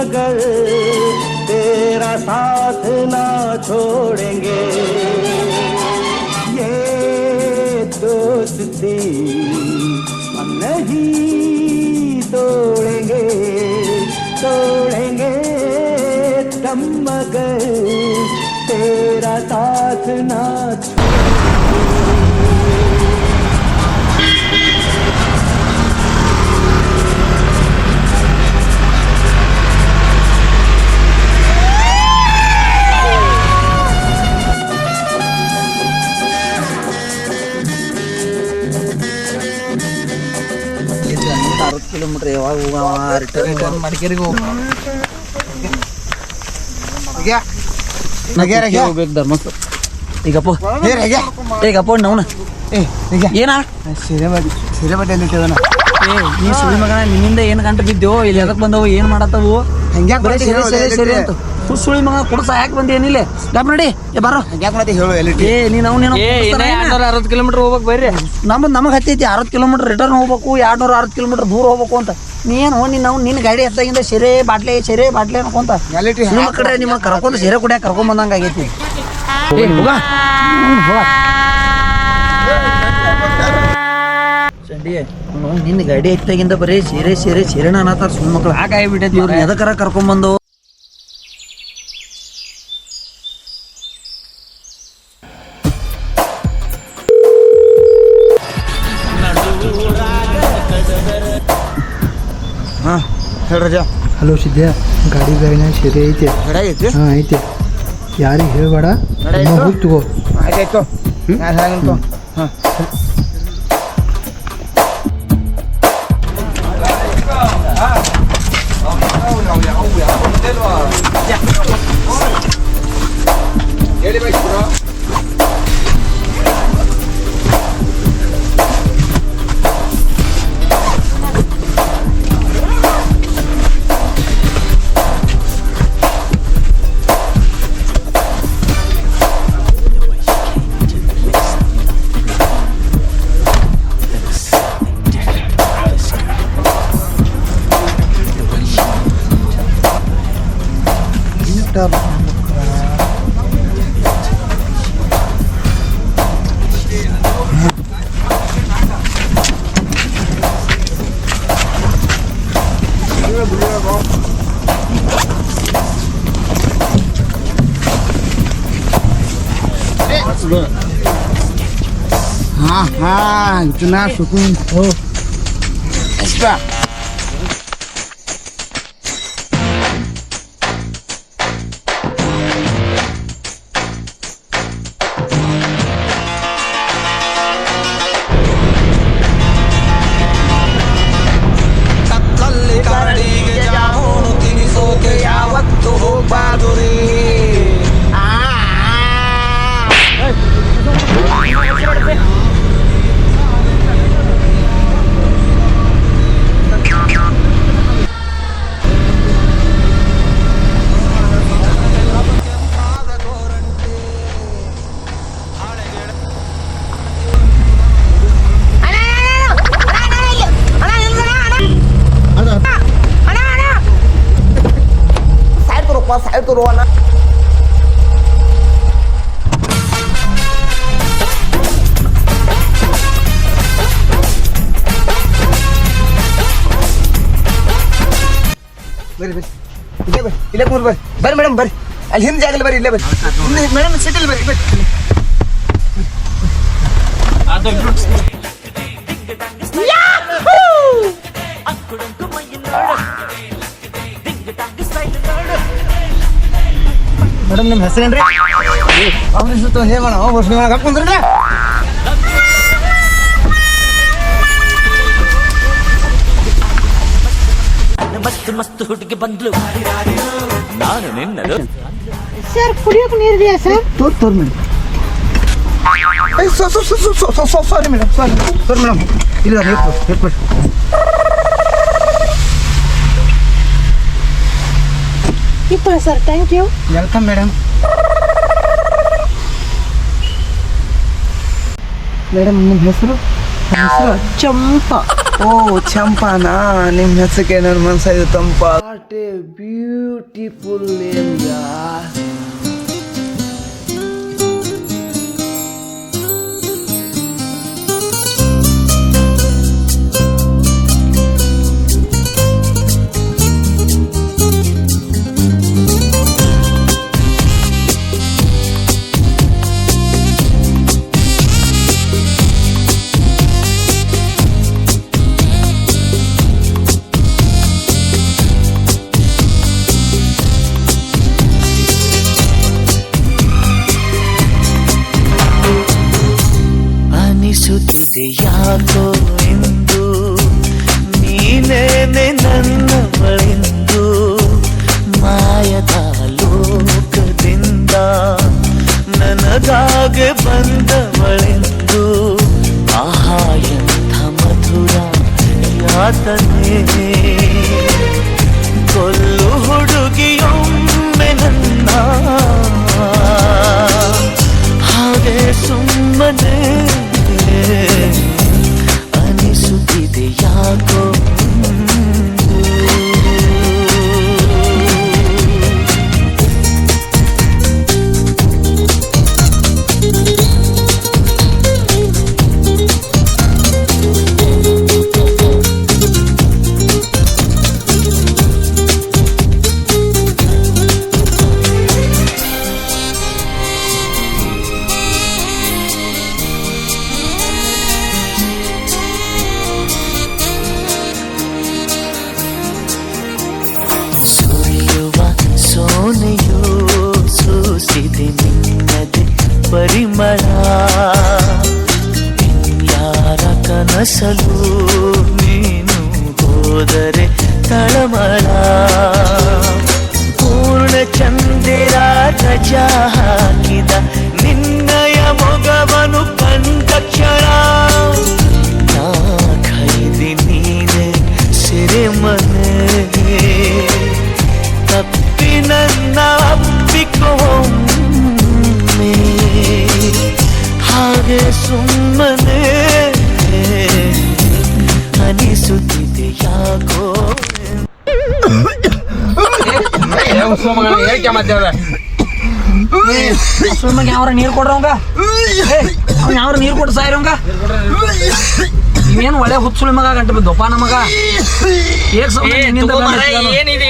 मगर तेरा साथ ना छोड़ेंगे। ये दोस्ती हम नहीं तोड़ेंगे तोड़ेंगे दम मगर, तेरा साथ ना ಯಾವಾಗ ಹೋಗವ ರಿಟರ್ನ್ ಮಡಿಕೇರಿಗೆ ಹೋಗ ಹೋಗ್ಬೇಕು ಧರ್ಮಸ್ಥಳ ಈಗಪ್ಪ. ಈಗಪ್ಪ ನವ್ನ ಏನ? ಸೀರೆ ಬಟ್ಟೆ ಸೀರೆ ಬಟ್ಟೆಯಲ್ಲಿ ಇಟ್ಟಿದಾನ ಏ ನೀ ಸುಳಿ ಮಗನ ನಿನ್ನಿಂದ ಏನ್ ಗಂಟೆ ಬಿದ್ದೆವು? ಇಲ್ಲಿ ಎದಕ್ ಬಂದವು? ಏನ್ ಮಾಡತ್ತವು? ಹಂಗ್ಯಾಕ್ ಬರೀ ಸರಿ ಸರಿ ಸರಿ ಅಂತ. ಹುಸ್ ಸುಳಿ ಮಗ ಕುಡಸ ಯಾಕೆ ಬಂದಿ ಏನಿಲ್ಲ? ಡಬ್ ನಡಿ ಏ ಬಾರೋ. ಮಾಡತಿ ಹೇಳು ಎಲ್ಲಿ ಏ ನೀನ್ ಅವ್ನ ಅರವತ್ತು ಕಿಲೋಮೀಟರ್ ಹೋಗ್ಬೇಕು ಬರ್ರಿ ನಮ್ದು ನಮಗೆ ಹತ್ತೈತಿ ಅರವತ್ತು ಕಿಲೋಮೀಟರ್ ರಿಟರ್ನ್ ಹೋಗ್ಬೇಕು ಎರಡ್ನೂರ ಅರವತ್ತು ಕಿಲೋಮೀಟರ್ ದೂರ ಹೋಗ್ಬೇಕು ಅಂತ. ನೀನು ನೀನು ನಾವು ನಿನ್ನ ಗಾಡಿ ಹತ್ತಾಗಿಂದ ಸೆರೆ ಬಾಟ್ಲೆ ಸೆರೆ ಬಾಟ್ಲೆ ಅನ್ಕೊಂತ ನಿಮ್ಮ ಕಡೆ ನಿಮ್ಮ ಕರ್ಕೊಂಡು ಸೆರೆ ಕುಡಿಯಾಕ ಕರ್ಕೊಂಡ್ ಬಂದಂಗ ಆಗೈತಿ. ನಿನ್ನ ಗಾಡಿ ಎತ್ತಾಗಿಂದ ಬರೀ ಸೀರೆ ಸೀರೆ ಸೀರೆನ ಅನ್ನತ್ತಾರ ಸುಮ್ಮಕ್ಳು ಮಕ್ಳು ಸಾಕಾಗ್ಬಿಟ್ಟೈತಿ ಇವ್ರು ಎದಕ್ಕರ ಕರ್ಕೊಂಡ್ ಬಂದು ಹೇಳ್ರಜ ಹಲೋ ಸಿದ್ಯ ಗಾಡಿ ಗಾಡಿನಾಗ ಸೀರೆ ಐತೆ. ಐತಿ ಹಾಂ ಐತೆ. ಯಾರಿಗೆ ಹೇಳ್ಬೇಡ? ನಡೆ ತುಂಬ ಆಯ್ತು. ಹೋಗಿ ತಗೋ. ಆಯ್ತಾಯ್ತು ನಾನು ಹೇಗಂತು ಹಾಂ. 다 Ah, ah, itu nasi pun. Oh, espa. ಸಾಯ್ತುರಪ್ಪ ಸಾಯ್ತುರು ಅಣ್ಣ ಬರ್ರಿ ಬರ್ರಿ ಇಲ್ಲೇ ಬರ್ರಿ ಇಲ್ಲೇ ಕೂರ್ ಬರ್ರಿ ಬರ್ರಿ ಮೇಡಮ್ ಬರ್ರಿ ಅಲ್ಲಿ ಹಿಂದೆ ಜಾಗಲ್ಲಿ ಬರ್ರಿ ಇಲ್ಲೇ ಬರ್ರಿ ಮೇಡಮ್ ಸಿಟಿಲ್ ಬರ್ರಿ ಬರ್ರಿ ಮೇಡಮ್ ನಿಮ್ಮ ಹೆಸರೇನ್ರಿ? ಅವ್ರ ಹೆಸರು ಹೇಮಣ್ಣ. ವರ್ಷ ನೀವು ಹಾಕೊಂಡ್ರಿ ಮಸ್ತ್ ಮಸ್ತ್ ಹುಡುಗಿ ಬಂದ್ಲು. ನಾನು ನಿನ್ನದು. ಸರ್ ಕುಡಿಯೋಕೆ ನೀರಿದೆಯಾ ಸರ್? ತೋರ್ ತೋರ್ madam. Sorry madam sorry. Sir madam. ಇಲ್ಲ ಇಪ್ಪ sir thank you welcome madam madam ನಿಮ್ಮ ಹೆಸರು? ಹೆಸರು ಚಂಪಾ. ಓ ಚಂಪಾನಾ? ನಿಮ್ಮ ಹೆಸರಿಗೆ ನನ್ನ ಮನಸ್ಸಾಗಿದೆ ತಂಪ ಬ್ಯೂಟಿಫುಲ್ ಏರಿಯಾ ಅನಿಸುತ್ತಿದೆ ನನಗಾಗೆ ಬಂದವಳೆಂದು ಆಹಾ ಎಂಥ ಮಧುರ ಯಾತನೆ. ಕೊಲ್ಲು ಹುಡುಗಿಯೊಮ್ಮೆ ನನ್ನ. ಹಾಗೆ ಸುಮ್ಮನೆ ಅನಿಸುತ್ತಿದೆ ಯಾಕೋ ಕನಸಲು ನೀನು ಸುಮ್ಮನೆ ಯಾವ್ರ ನೀರು ಕೊಡ್ರವಂಗ ಯಾವ್ರ ನೀರು ಕೊಟ್ಟು ಸಾಯಿರಂಗ ಇವೇನು ಒಳ್ಳೆ ಹುಚ್ಚುಳಿ ಮಗ ಗಂಟೆ ಬಿದ್ದಪ್ಪ ನಮಗ. ಏನಿದೆ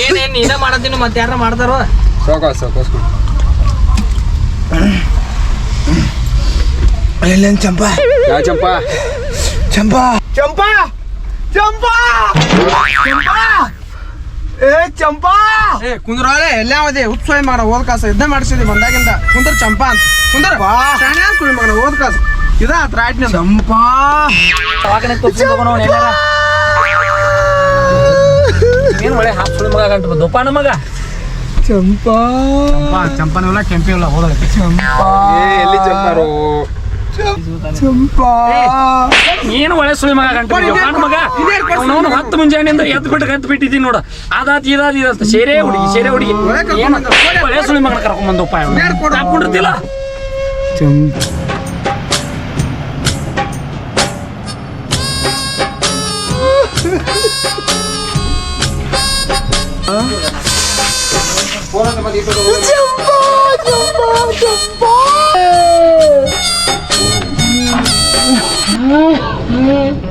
ಏನೇನ್ ನೀನ ಮಾಡತ್ತೀನಿ ಮತ್ತೆ ಯಾರ ಮಾಡ್ತಾರೋ? ಎಲ್ಲೇನ್ ಚಂಪಾ? ಯಾವ ಚಂಪಾ? ಚಂಪಾ! ಚಂಪಾ! ಚಂಪಾ! ಚಂಪಾ! ಏ ಚಂಪಾ! ಏ ಕುಂದ್ರಾಳೆ ಎಲ್ಲ ಅದೇ ಉತ್ಸವ ಮಾಡ ಓದ್ ಕಾಸ. ಇದ್ದ ಮಾಡಿಸಿದ್ವಿ ಬಂದಾಗಿಂದ. ಕುಂದ್ರ ಚಂಪಾ ಅಂತ. ಕುಂದ್ರ ಕುಳಿ ಸುಳಿ ಮಗನ ಓದ್ ಕಾಸ. ಇದ ರಾಟ್ ಚಂಪಾ! ಏನು ಒಳ್ಳೆ ಹಾಕ್ಸುಳಿ ಮಗ ಗಂಟೆ ಬಿದ್ದಪ್ಪ ಮಗ. ಚಂಪಾ! ಚಂಪನ ಇಲ್ಲ ಕೆಂಪಿ ಇಲ್ಲ ಹೋದ ಚಂಪಾರು ಚಂಪಾ. ಏನು ಒಳ್ಳೆ ಸುಳಿ ಮಗ ಗಂಟೆ ಬಿದ್ದಪ್ಪ ಮಗ. ಅವನು ಹತ್ತು ಮುಂಜಾನೆಯಿಂದ ಎದ್ದು ಬಿಟ್ಟು ಎದ್ದು ಬಿಟ್ಟಿದ್ದೀನಿ ನೋಡು. ಅದಾತ್ ಇದಾದ ಇದಂತ ಸೇರೆ ಹುಡುಗಿ ಸೇರೆ ಹುಡುಗಿ. ಏನು? ಒಳ್ಳೆ ಸುಳಿ ಮಗನ ಕರ್ಕೊಂಡ್ ಬಂದಪ್ಪ ಹಾಕೊಂಡಿರ್ತಿಲ್ಲ Hmm. Hmm.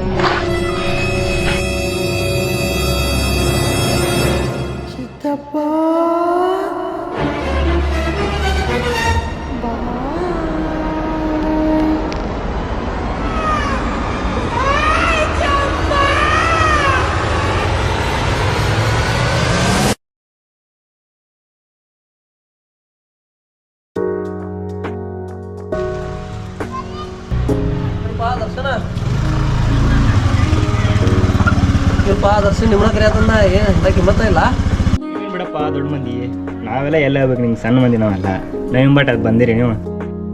ದರ್ಶನ್ ನಿಮ್ಮನ್ನ ಕರೆಯತಂದ ಏನು ಅಂತ ಕಿಮ್ಮತ್ತ ಇಲ್ಲ? ಏನ್ ಬಿಡಪ್ಪ ದೊಡ್ಡ ಮಂದಿ. ನಾವೆಲ್ಲ ಎಲ್ಲ ಹೋಗ್ಬೇಕು ನಿಂಗೆ ಸಣ್ಣ ಮಂದಿ ನಾವೆಲ್ಲ. ನೀವು ಬಟ್ ಅದು ಬಂದಿರಿ ನೀವು.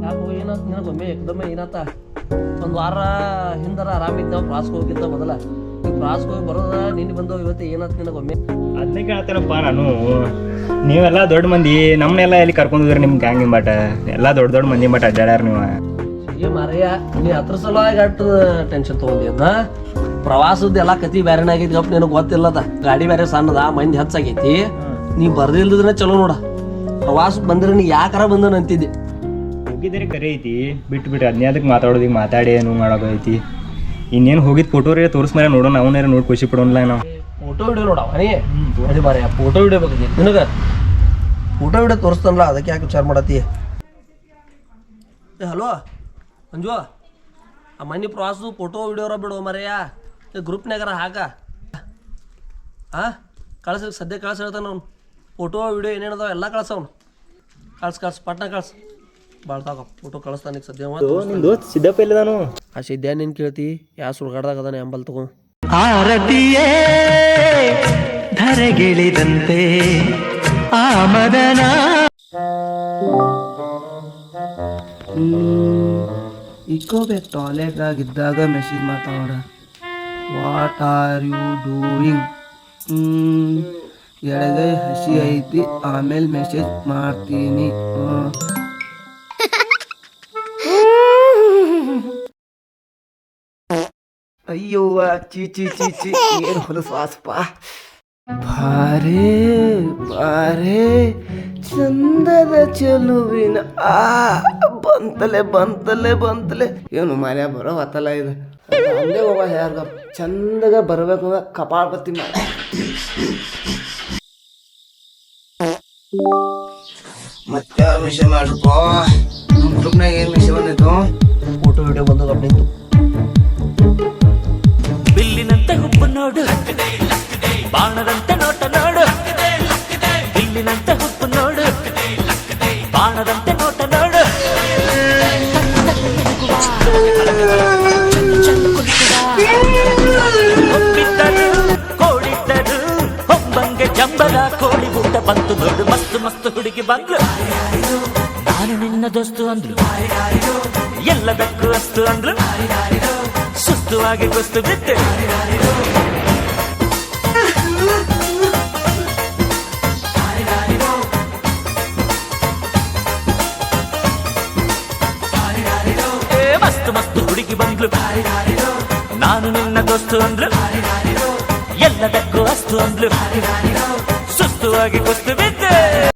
ಯಾಕೋ ಏನಾತ ನಿನಗೊಮ್ಮೆ ಏಕದಮ್ಮ ಏನಾತ. ಒಂದು ವಾರ ಹಿಂದರ ಆರಾಮಿದ್ದ ಪ್ರಾಸ್ಗೆ ಹೋಗಿದ್ದ ಮೊದಲ. ಈ ಪ್ರಾಸ್ಗೆ ಹೋಗಿ ಬರೋದ ನಿನ್ನೆ ಬಂದೋ ಇವತ್ತು ಏನಾತ ನಿನಗೊಮ್ಮೆ ಅದನ್ನೇ ಕೇಳ್ತೇನಪ್ಪ ನಾನು. ನೀವೆಲ್ಲ ದೊಡ್ಡ ಮಂದಿ ನಮ್ಮನ್ನೆಲ್ಲ ಎಲ್ಲಿ ಕರ್ಕೊಂಡು ಹೋದ್ರೆ ನಿಮ್ಮ ಗ್ಯಾಂಗಿನ ಬಟ್ ಎಲ್ಲ ದೊಡ್ಡ ದೊಡ್ಡ ಮಂದಿ ಬಟ್ ಅಡ್ಡಾಡ್ಯಾರ ನೀವು. ಏ ಮಾರಯ್ಯ ನೀ ಹತ್ರ ಸಲುವಾಗಿ ಅಟ್ಟು ಟೆನ್ಷನ್ ತೊಗೊಂಡಿದ್ದ ಪ್ರವಾಸದ ಎಲ್ಲಾ ಕತಿ ಬ್ಯಾರೆನ ಆಗೈತಿ ಗಪ್ ನಿನಗೆ ಗೊತ್ತಿಲ್ಲದ? ಗಾಡಿ ಬೇರೆ ಸಣ್ಣದ ಮಂದಿ ಹೆಚ್ಚಾಗೈತಿ. ನೀ ಬರ್ದಿಲ್ದ್ರೆ ಚಲೋ ನೋಡ. ಪ್ರವಾಸ ಬಂದ್ರೆ ನೀ ಯಾಕಾರ ಬಂದನ ಅಂತಿದ್ದೆ? ಹೋಗಿದ್ರೆ ಕರೆ ಐತಿ. ಬಿಟ್ಟು ಬಿಟ್ಟು ಅದನ್ನೇ ಅದಕ್ಕೆ ಮಾತಾಡೋದು ಈಗ ಮಾತಾಡಿ ಏನು ಮಾಡೋದೈತಿ ಇನ್ನೇನು ಹೋಗಿದ್ ಫೋಟೋ ರೀ ತೋರಿಸ್ ಮೇಲೆ ನೋಡೋಣ ಅವನೇ ನೋಡಿ ಖುಷಿ ಪಡೋಣ ನಾವು. ಫೋಟೋ ವಿಡಿಯೋ ನೋಡವ ನೀ? ಅದು ಬಾರಿ ಫೋಟೋ ವಿಡಿಯೋ ಬಗ್ಗೆ ನಿನಗ? ಫೋಟೋ ವಿಡಿಯೋ ತೋರಿಸ್ತನಲ್ಲ ಅದಕ್ಕೆ ಯಾಕೆ ವಿಚಾರ ಮಾಡತ್ತಿ? ಹಲೋ ಮಂಜು ಆ ಮನೆ ಪ್ರವಾಸದ ಫೋಟೋ ವಿಡಿಯೋರ ಬಿಡು ಮರೆಯ. ಗ್ರೂಪ್ನಾಗರ ಹಾಕ ಹಾಂ ಕಳ್ಸ ಸದ್ಯ ಕಳ್ಸ ಹೇಳ್ತಾನೆ ಅವ್ನು. ಫೋಟೋ ವಿಡಿಯೋ ಏನೇನದಾವ ಎಲ್ಲ ಕಳ್ಸವ್ನು ಕಳ್ಸ ಕಳ್ಸ ಪಟ್ನ ಕಳ್ಸ. ಭಾಳ ಫೋಟೋ ಕಳಿಸ್ತಾನೆ ಈಗ ಸದ್ಯ ನಿಂದು ಸಿದ್ದಪ್ಪ ಇಲ್ಲದಾನು ಆ ಸಿದ್ಧ ನೀನು ಕೇಳ್ತಿ? ಯಾವ ಸುಳ್ಗಾಡ್ದಾಗ ಅದಾನೆ ಅಂಬಲ್ ತಗೋ. ಆರತಿಯೇ ಧರೆಗಿಳಿದಂತೆ ಆ ಮದನ. ಇಕ್ಕೋಬೇಕು ಟಾಯ್ಲೆಟ್ದಾಗ ಇದ್ದಾಗ ಮೆಸೇಜ್ ಮಾತಾಡ ವಾಟ್ ಆರ್ ಯು ಡೂಯಿಂಗ್ ಎಡಗೈ ಹಸಿ ಐತಿ. ಆಮೇಲೆ ಮೆಸೇಜ್ ಮಾಡ್ತೀನಿ. ಅಯ್ಯೋ ಚೀಚಿ ಚೀಚಿ ಏನು ಹೊಲಸು ವಾಸಪ್ಪ. ಬಾರೇ ಬಾರೇ. ಚಂದದ ಚೆಲುವಿನ, ಆ, ಬಂತಲೆ ಬಂತಲೆ ಬಂತಲೆ. ಏನು ಮನೆ ಬರೋ ಹೊತ್ತಲ್ಲ ಇದು. ಅಲ್ಲೇ ಹೋಗ ಯಾರ್ಗ? ಚಂದಾಗ ಬರಬೇಕು ಅಂದ್ರೆ ಕಪಾಳ ಪತ್ತಿ ಮಾಡ. ಮತ್ತೆ ವಿಷಯ ಮಾಡ್ಕೋ ಗ್ರೂಪ್ನಾಗ ಏನು ವಿಷಯ ಬಂದಿತ್ತು ಫೋಟೋ ವಿಡಿಯೋ ಬಂದು ನಿಂತು ಬಿಲ್ಲಿನಂತೆ ಹುಬ್ಬು ನೋಡು. ಬಾಣದಂತೆ ಹೊಂಬಂಗೆ ಜಂಬಲ ಕೋಳಿ ಊಟ ಬಂತು ನೋಡು ಮಸ್ತು ಮಸ್ತು ಹುಡುಗಿ ಬಂದು ನಾನು ನಿನ್ನ ದೋಸ್ತು ಅಂದ್ಲು ಎಲ್ಲದಕ್ಕೂ ಅಸ್ತು ಅಂದ್ಲು ಸುಸ್ತು ಆಗಿ ಕುಸ್ತು ಬಿದ್ದೆ ಏ, ಮಸ್ತ್ ಮಸ್ತ್ ಹುಡುಗಿ ಬಂದ್ಲು ನಾನು ನಿನ್ನ ದೋಸ್ತು ಅಂದ್ಲು ಎಲ್ಲದಕ್ಕೂ ಅಸ್ತು ಅಂದ್ಲು আগে করতে পেতে